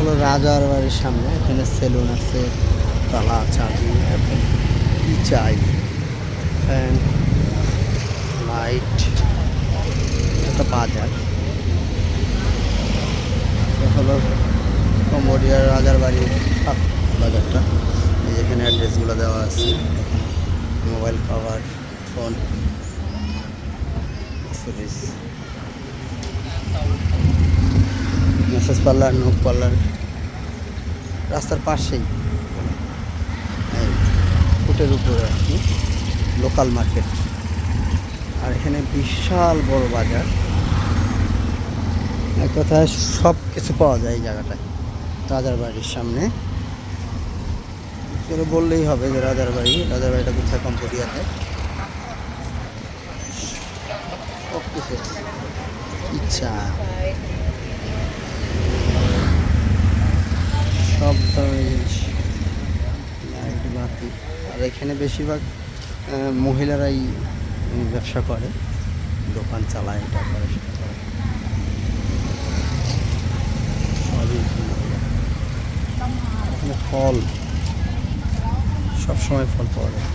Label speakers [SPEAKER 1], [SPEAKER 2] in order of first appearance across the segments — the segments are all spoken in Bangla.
[SPEAKER 1] হলো রাজার বাড়ির সামনে। এখানে সেলুন আছে, তালা, চাবি, এখন চাই? ফ্যান, লাইট, একটা বাজার। হলো কম্বোডিয়ার রাজার বাড়ির বাজারটা। এখানে অ্যাড্রেসগুলো দেওয়া আছে। মোবাইল কভার ফোন পার্লার নোক পার্লার রাস্তার পাশেই। ফুটের উপরে আর কি লোকাল মার্কেট আর এখানে বিশাল বড় বাজার। এক কথায় সব কিছু পাওয়া যায় এই জায়গাটায়, রাজার বাড়ির সামনে। চলো বললেই হবে যে রাজার বাড়ি, রাজার বাড়িটা কোথায়, কম্বোডিয়াতে? সব কিছু ইচ্ছা। সব ধরনের জিনিস। লাইট, বাতি। আর এখানে বেশিরভাগ মহিলারাই ব্যবসা করে। দোকান চালায় এটা করে ফল, সবসময় ফল পাওয়া যায়।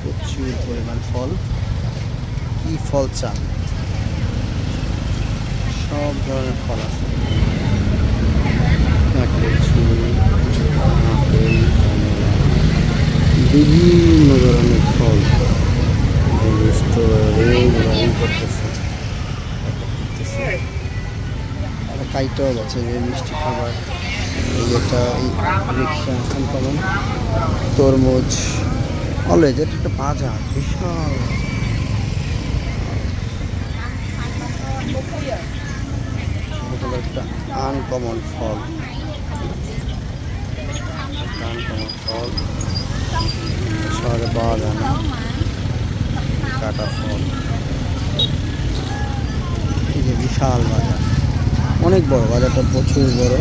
[SPEAKER 1] প্রচুর পরিমাণ ফল। কি ফল চান? সব ধরনের ফল আছে। বিভিন্ন ধরনের ফল মিষ্টি খাবার রিক্সা তরমুজ অলওয়েজ এটা একটা বাজার, বিশাল। একটা আনকমন ফল। আনকমন ফল। শহরে পাওয়া যায় কাটা ফল এই যে বিশাল বাজার। অনেক বড় বাজারটা প্রচুর বড়।